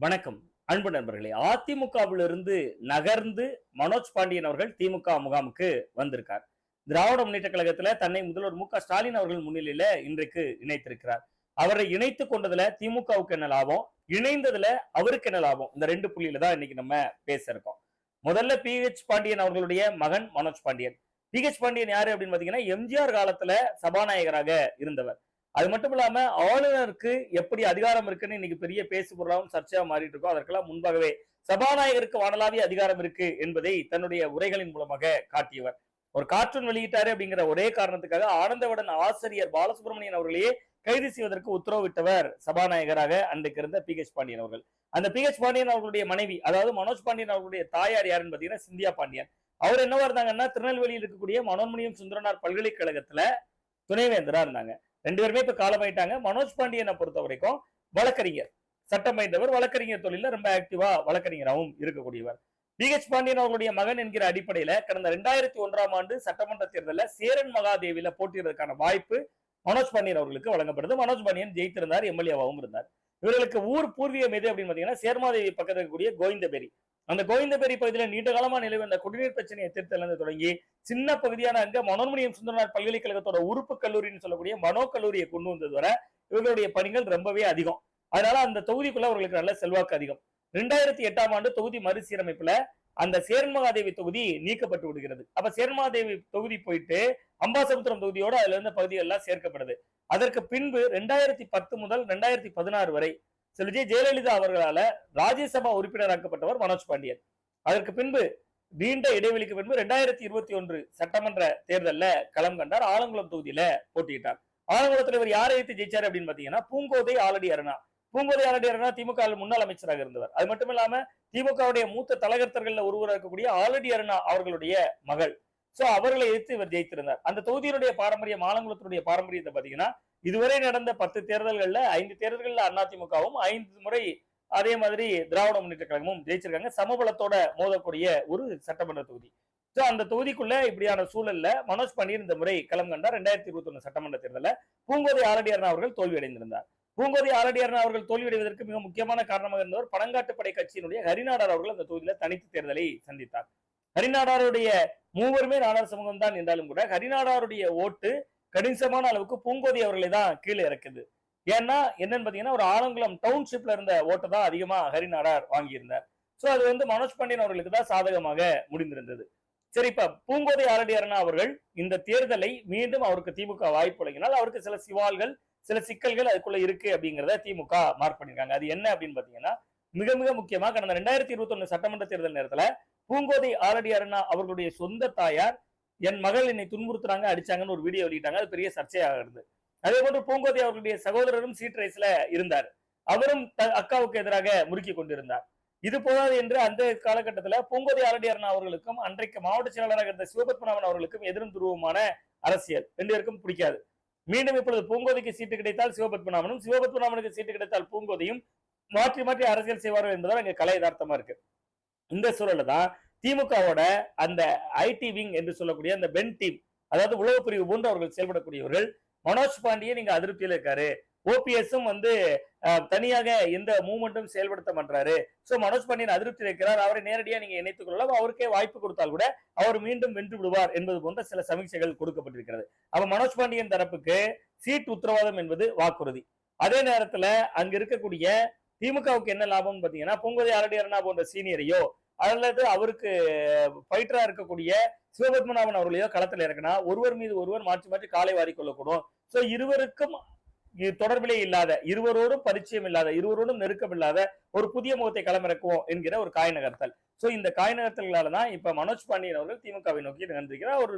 வணக்கம். அன்பு நண்பர்களே அதிமுகவிலிருந்து நகர்ந்து மனோஜ் பாண்டியன் அவர்கள் திமுக முகாமுக்கு வந்திருக்கார். திராவிட முன்னேற்ற கழகத்துல தன்னை முதல்வர் மு க ஸ்டாலின் அவர்கள் முன்னிலையில இன்றைக்கு இணைத்திருக்கிறார். அவரை இணைத்து கொண்டதுல திமுகவுக்கு என்ன லாபம்? இணைந்ததுல அவருக்கு என்ன லாபம்? இந்த ரெண்டு புள்ளியில தான் இன்னைக்கு நம்ம பேச இருக்கோம். முதல்ல பி ஹெச் பாண்டியன் அவர்களுடைய மகன் மனோஜ் பாண்டியன். பி ஹெச் பாண்டியன் யாரு அப்படின்னு பாத்தீங்கன்னா எம்ஜிஆர் காலத்துல சபாநாயகராக இருந்தவர். அது மட்டும் இல்லாம ஆளுநருக்கு எப்படி அதிகாரம் இருக்குன்னு இன்னைக்கு பெரிய பேசு பொருளாகவும் சர்ச்சையா மாறிட்டு இருக்கோம் அதற்கெல்லாம் முன்பாகவே சபாநாயகருக்கு வானலாவிய அதிகாரம் இருக்கு என்பதை தன்னுடைய உரைகளின் மூலமாக காட்டியவர். ஒரு கார்ட்டூன் வெளியிட்டாரு அப்படிங்கிற ஒரே காரணத்துக்காக ஆனந்தவுடன் ஆசிரியர் பாலசுப்ரமணியன் அவர்களையே கைது செய்வதற்கு உத்தரவிட்டவர் சபாநாயகராக அன்றைக்கு இருந்த பி. ஹெச் பாண்டியன் அவர்கள். அந்த பி. ஹெச் பாண்டியன் அவர்களுடைய மனைவி அதாவது மனோஜ் பாண்டியன் அவர்களுடைய தாயார் யாருன்னு பாத்தீங்கன்னா சிந்தியா பாண்டியன். அவர் என்னவா இருந்தாங்கன்னா திருநெல்வேலியில் இருக்கக்கூடிய மனோன்மணியம் சுந்தரனார் பல்கலைக்கழகத்துல துணைவேந்தரா இருந்தாங்க. ரெண்டு பேருமே இப்ப காலமாயிட்டாங்க. மனோஜ் பாண்டியனை பொறுத்த வரைக்கும் வழக்கறிஞர். சட்டம் வாய்ந்தவர் வழக்கறிஞர் தொழில ரொம்ப ஆக்டிவா வழக்கறிஞராகவும் இருக்கக்கூடியவர். பி ஹெச் பாண்டியன் அவர்களுடைய மகன் என்கிற அடிப்படையில கடந்த ரெண்டாயிரத்தி ஒன்றாம் ஆண்டு சட்டமன்ற தேர்தலில் சேரன் மகாதேவியில போட்டியிடுறதுக்கான வாய்ப்பு மனோஜ் பாண்டியன் அவர்களுக்கு வழங்கப்படுது. மனோஜ் பாண்டியன் ஜெயித்திருந்தார் எம்எல்ஏவாகவும் இருந்தார். இவர்களுக்கு ஊர் பூர்வீகம் எது அப்படின்னு பாத்தீங்கன்னா சேர்மாதேவி பக்கத்தில் இருக்கக்கூடிய கோவிந்தபேரி. அந்த கோவிந்தபேரி பகுதியில் நீண்ட காலமா நிலவி வந்த குடிநீர் பிரச்சனையை தீர்த்தலிருந்து தொடங்கி சின்ன பகுதியான அங்க மனோன்மணியம் சுந்தரனார் பல்கலைக்கழகத்தோட உறுப்பு கல்லூரின்னு சொல்லக்கூடிய மனோ கல்லூரியை கொண்டு வந்தது வர இவர்களுடைய பணிகள் ரொம்பவே அதிகம். அதனால அந்த தொகுதிக்குள்ள அவர்களுக்கு நல்ல செல்வாக்கு அதிகம். ரெண்டாயிரத்தி எட்டாம் ஆண்டு தொகுதி மறுசீரமைப்புல அந்த சேர்மகாதேவி தொகுதி நீக்கப்பட்டு விடுகிறது. அப்ப சேர்மகாதேவி தொகுதி போயிட்டு அம்பாசமுத்திரம் தொகுதியோட அதுல இருந்த பகுதிகள் எல்லாம் சேர்க்கப்படுது. அதற்கு பின்பு ரெண்டாயிரத்தி பத்து முதல் ரெண்டாயிரத்தி பதினாறு வரை செல்வி ஜெயலலிதா அவர்களால ராஜ்யசபா உறுப்பினராக்கப்பட்டவர் மனோஜ் பாண்டியன். அதற்கு பின்பு நீண்ட இடைவெளிக்கு பின்பு ரெண்டாயிரத்தி இருபத்தி ஒன்று சட்டமன்ற தேர்தலில் களம் கண்டார். ஆலங்குளம் தொகுதியில போட்டியிட்டார். ஆலங்குளத்துல இவர் யாரை எடுத்து ஜெயிச்சார் அப்படின்னு பாத்தீங்கன்னா பூங்கோதை ஆலடி அருணா. பூங்கோதை ஆலடி அருணா திமுக முன்னாள் அமைச்சராக இருந்தவர். அது மட்டும் இல்லாம திமுகவுடைய மூத்த தலகர்த்தர்கள்ல ஒருவராக இருக்கக்கூடிய ஆலடி அருணா அவர்களுடைய மகள். சோ அவர்களை எதிர்த்து இவர் ஜெயித்திருந்தார். அந்த தொகுதியினுடைய பாரம்பரியம் ஆலங்குளத்தினுடைய பாரம்பரியத்தை பாத்தீங்கன்னா இதுவரை நடந்த பத்து தேர்தல்கள்ல ஐந்து தேர்தல்கள்ல அதிமுகவும் ஐந்து முறை அதே மாதிரி திராவிட முன்னேற்ற கழகமும் ஜெயிச்சிருக்காங்க. சமபலத்தோட மோதக்கூடிய ஒரு சட்டமன்ற தொகுதி. சோ அந்த தொகுதிக்குள்ள இப்படியான சூழல்ல மனோஜ் பன்னீர் இந்த முறை களம் கண்டார். ரெண்டாயிரத்தி இருபத்தி ஒண்ணு சட்டமன்ற தேர்தலில். பூங்கோதை ஆரடியாரன் அவர்கள் தோல்வி அடைந்திருந்தார் பூங்கோதை ஆரடியாரன் அவர்கள் தோல்வியடைவதற்கு மிக முக்கியமான காரணமாக இருந்தவர் பனங்காட்டுப்படை கட்சியினுடைய ஹரிநாடர் அவர்கள் அந்த தொகுதியில தனித்து தேர்தலை சந்தித்தார். ஹரிநாடாருடைய மூவருமே நாடார் சமூகம் தான் என்றாலும் கூட ஹரிநாடாருடைய ஓட்டு கணிசமான அளவுக்கு பூங்கோதி அவர்களை தான் கீழே இறக்குது. ஏன்னா என்னன்னு பாத்தீங்கன்னா ஒரு ஆலங்குளம் டவுன்ஷிப்ல இருந்த ஓட்டை தான் அதிகமா ஹரிநாடார் வாங்கியிருந்தார். சோ அது வந்து மனோஜ் பாண்டியன் அவர்களுக்கு தான் சாதகமாக முடிந்திருந்தது. சரி இப்ப பூங்கோதை ஆரடியாரனா அவர்கள் இந்த தேர்தலை மீண்டும் அவருக்கு திமுக வாய்ப்பு வழங்கினால் அவருக்கு சில சிவால்கள் சில சிக்கல்கள் அதுக்குள்ள இருக்கு அப்படிங்கிறத திமுக மார்க் பண்ணிருக்காங்க அது என்ன அப்படின்னு பாத்தீங்கன்னா மிக மிக முக்கியமா கடந்த ரெண்டாயிரத்தி இருபத்தி ஒண்ணு சட்டமன்ற தேர்தல் நேரத்துல பூங்கோதை ஆரடியாரனா அவர்களுடைய சொந்த தாயார். என் மகள் என்னை துன்புறுத்துறாங்க அடிச்சாங்கன்னு ஒரு வீடியோ வெளியிட்டாங்க. அது பெரிய சர்ச்சையாக இருந்தது. அதே போன்று பூங்கோதை அவர்களுடைய சகோதரரும் சீட் ரேஸ்ல இருந்தார். அவரும் அக்காவுக்கு எதிராக முறுக்கி கொண்டிருந்தார். இது போதாது என்று அந்த காலகட்டத்துல பூங்கோதை ஆரடியாரன் அவர்களுக்கும் அன்றைக்கு மாவட்ட செயலாளராக இருந்த சிவபத்மநாபன் அவர்களுக்கும் எதிரும் துருவமான அரசியல் ரெண்டு பேருக்கும் பிடிக்காது. மீண்டும் இப்பொழுது பூங்கோதைக்கு சீட்டு கிடைத்தால் சிவபத்மநாபனும் சிவபத்மநாபனுக்கு சீட்டு கிடைத்தால் பூங்கோதையும் மாற்றி மாற்றி அரசியல் செய்வார்கள் என்பதால் அங்கே கலை யதார்த்தமா இருக்கு. இந்த சூழல்ல தான் திமுகவோட அந்த ஐடி விங் என்று சொல்லக்கூடிய அந்த பென் டீம் அதாவது உளவு பிரிவு போன்று அவர்கள் செயல்படக்கூடியவர்கள் மனோஜ் பாண்டியன் நீங்க அதிருப்தியில இருக்காரு. ஓபிஎஸும் வந்து தனியாக எந்த மூவ்மெண்ட்டும் செயல்படுத்த மாட்டாரு ஸோ மனோஜ் பாண்டியன் அதிருப்தி இருக்கிறார். அவரை நேரடியாக நீங்க இணைத்துக் கொள்ளலாம். அவருக்கே வாய்ப்பு கொடுத்தால் கூட அவர் மீண்டும் வென்று விடுவார் என்பது போன்ற சில சமீட்சைகள் கொடுக்கப்பட்டிருக்கிறது. அப்ப மனோஜ் பாண்டியன் தரப்புக்கு சீட் உத்தரவாதம் என்பது வாக்குறுதி. அதே நேரத்துல அங்க இருக்கக்கூடிய திமுகவுக்கு என்ன லாபம்னு பாத்தீங்கன்னா பூங்கோதை அரடியரனா போன்ற சீனியரையோ அல்லது அவருக்கு ஃபைட்டரா இருக்கக்கூடிய சிவபத்மநாபன் அவர்களையோ களத்துல இறக்கினா ஒருவர் மீது ஒருவர் மாற்றி மாற்றி காலை வாரி கொள்ளக்கூடும் சோ இருவருக்கும் தொடர்பிலே இல்லாத இருவரோடும் பரிச்சயம் இல்லாத இருவரோடும் நெருக்கம் இல்லாத ஒரு புதிய முகத்தை களமிறக்குவோம் என்கிற ஒரு காய் நகர்த்தல். சோ இந்த காய் நகர்த்தல்களால தான் இப்ப மனோஜ் பாண்டியன் அவர்கள் திமுகவை நோக்கி நகர்ந்திருக்கிறார். ஒரு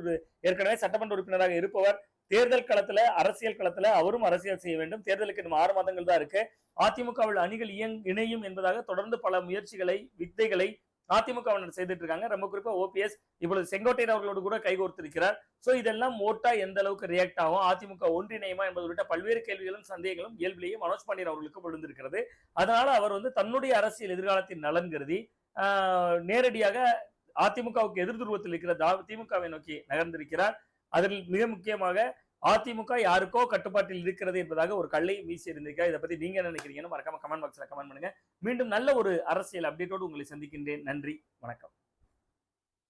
ஏற்கனவே சட்டமன்ற உறுப்பினராக இருப்பவர். தேர்தல் களத்துல அரசியல் களத்துல அவரும் அரசியல் செய்ய வேண்டும். தேர்தலுக்கு இன்னும் ஆறு மாதங்கள் தான் இருக்கு. அதிமுகவில் அணிகள் இயங் இணையும் என்பதாக தொடர்ந்து பல முயற்சிகளை வித்தைகளை அதிமுகவினர் செய்துட்டு இருக்காங்க. ரொம்ப குறிப்பா ஓபிஎஸ் இப்பொழுது செங்கோட்டையன் அவர்களோடு கூட கைகோர்த்திருக்கிறார். சோ இதெல்லாம் ஓட்டா எந்த அளவுக்கு ரியாக்ட் ஆகும்? அதிமுக ஒன்றிணையுமா என்பது உள்ளிட்ட பல்வேறு கேள்விகளும் சந்தேகங்களும் இயல்பிலேயே மனோஜ் பாண்டியன் அவர்களுக்கு விழுந்திருக்கிறது. அதனால அவர் வந்து தன்னுடைய அரசியல் எதிர்காலத்தின் நலன் கருதி நேரடியாக அதிமுகவுக்கு எதிர் துருவத்தில் இருக்கிற திமுகவை நோக்கி நகர்ந்திருக்கிறார். அதில் மிக முக்கியமாக அதிமுக யாருக்கோ கட்டுப்பாட்டில் இருக்கிறது என்பதாக ஒரு கல்லை வீசி இருந்திருக்கா இதை பத்தி நீங்க என்ன நினைக்கிறீங்கன்னு மறக்காம கமெண்ட் பாக்ஸ்ல கமெண்ட் பண்ணுங்க. மீண்டும் நல்ல ஒரு அரசியல் அப்டேட்டோடு உங்களை சந்திக்கின்றேன். நன்றி. வணக்கம்.